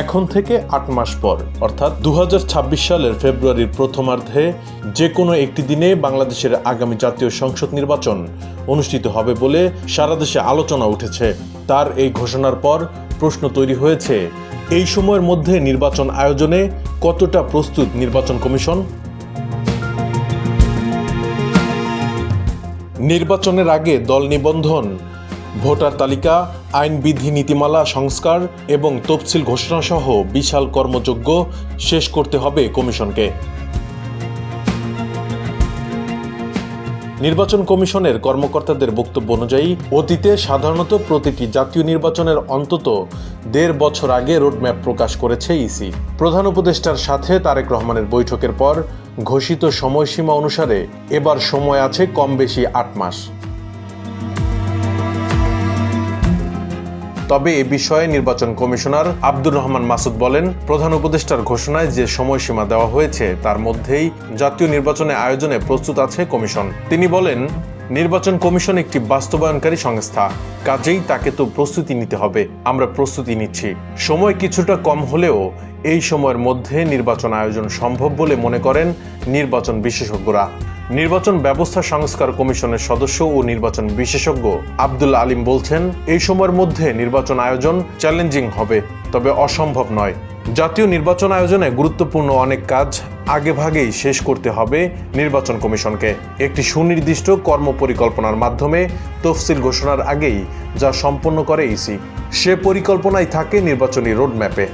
এখন থেকে আট মাস পর, অর্থাৎ দু হাজার ছাব্বিশ সালের ফেব্রুয়ারির প্রথমার্ধে যে কোনো একটি দিনে বাংলাদেশের আগামী জাতীয় সংসদ নির্বাচন অনুষ্ঠিত হবে বলে সারা দেশে আলোচনা উঠেছে। তার এই ঘোষণার পর প্রশ্ন তৈরি হয়েছে, এই সময়ের মধ্যে নির্বাচন আয়োজনে কতটা প্রস্তুত নির্বাচন কমিশন? নির্বাচনের আগে দল নিবন্ধন ভোটার তালিকা, আইনবিধি নীতিমালা, সংস্কার এবং তফসিল ঘোষণা সহ বিশাল কর্মযজ্ঞ শেষ করতে হবে কমিশনকে। নির্বাচন কমিশনের কর্মকর্তাদের বক্তব্য অনুযায়ী, অতীতে সাধারণত প্রতিটি জাতীয় নির্বাচনের অন্তত দেড় বছর আগে রোডম্যাপ প্রকাশ করেছে ইসি। প্রধান উপদেষ্টার সাথে তারেক রহমানের বৈঠকের পর ঘোষিত সময়সীমা অনুসারে এবার সময় আছে কম বেশি আট মাস। তবে এ বিষয়ে নির্বাচন কমিশনার আব্দুর রহমান মাসুদ বলেন, প্রধান উপদেষ্টার ঘোষণায় যে সময়সীমা দেওয়া হয়েছে তার মধ্যেই জাতীয় নির্বাচনে আয়োজনে প্রস্তুত আছে কমিশন। তিনি বলেন, নির্বাচন কমিশন একটি বাস্তবায়নকারী সংস্থা, কাজেই তাকে তো প্রস্তুতি নিতে হবে, আমরা প্রস্তুতি নিচ্ছি। সময় কিছুটা কম হলেও এই সময়ের মধ্যে নির্বাচন আয়োজন সম্ভব বলে মনে করেন নির্বাচন বিশেষজ্ঞরা। নির্বাচন ব্যবস্থা সংস্কার কমিশনের সদস্য ও নির্বাচন বিশেষজ্ঞ আব্দুল আলিম বলছেন, এই সময়ের মধ্যে নির্বাচন আয়োজন চ্যালেঞ্জিং হবে, তবে অসম্ভব নয়। জাতীয় নির্বাচন আয়োজনে গুরুত্বপূর্ণ অনেক কাজ আগেভাগেই শেষ করতে হবে নির্বাচন কমিশনকে। একটি সুনির্দিষ্ট কর্মপরিকল্পনার মাধ্যমে তফসিল ঘোষণার আগেই যা সম্পন্ন করে ইসি। সে পরিকল্পনায় থাকে নির্বাচনী রোডম্যাপে।